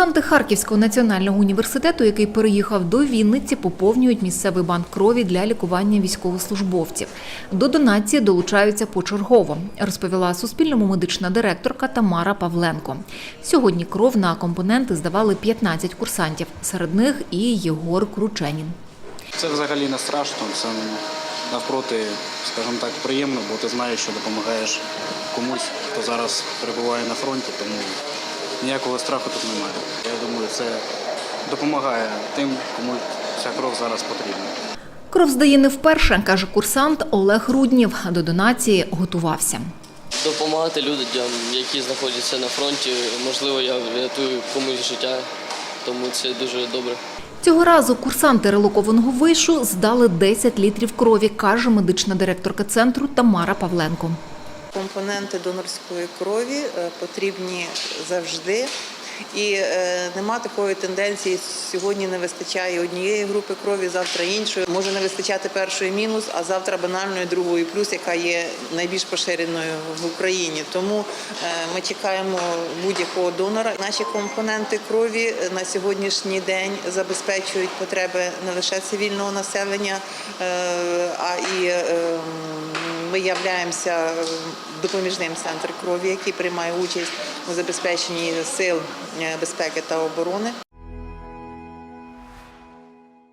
Курсанти Харківського національного університету, який переїхав до Вінниці, поповнюють місцевий банк крові для лікування військовослужбовців. До донації долучаються почергово, розповіла Суспільному медична директорка Тамара Павленко. Сьогодні кров на компоненти здавали 15 курсантів, серед них і Єгор Крученін. Це взагалі не страшно, це навпроти, скажімо так, приємно, бо ти знаєш, що допомагаєш комусь, хто зараз перебуває на фронті, тому ніякого страху тут немає. Я думаю, це допомагає тим, кому ця кров зараз потрібна. Кров здає не вперше, каже курсант Олег Руднів. До донації готувався. допомагати людям, які знаходяться на фронті. Можливо, я врятую комусь життя, тому це дуже добре. Цього разу курсанти релокованого вишу здали 10 літрів крові, каже медична директорка центру Тамара Павленко. Компоненти донорської крові е, потрібні завжди. І е, нема такої тенденції. Сьогодні не вистачає однієї групи крові, завтра іншої. Може не вистачати першої мінус, а завтра банальної другої плюс, яка є найбільш поширеною в Україні. Тому е, ми чекаємо будь-якого донора. Наші компоненти крові на сьогоднішній день забезпечують потреби не лише цивільного населення, а і ми являємося допоміжним центром крові, який приймає участь у забезпеченні сил е, безпеки та оборони.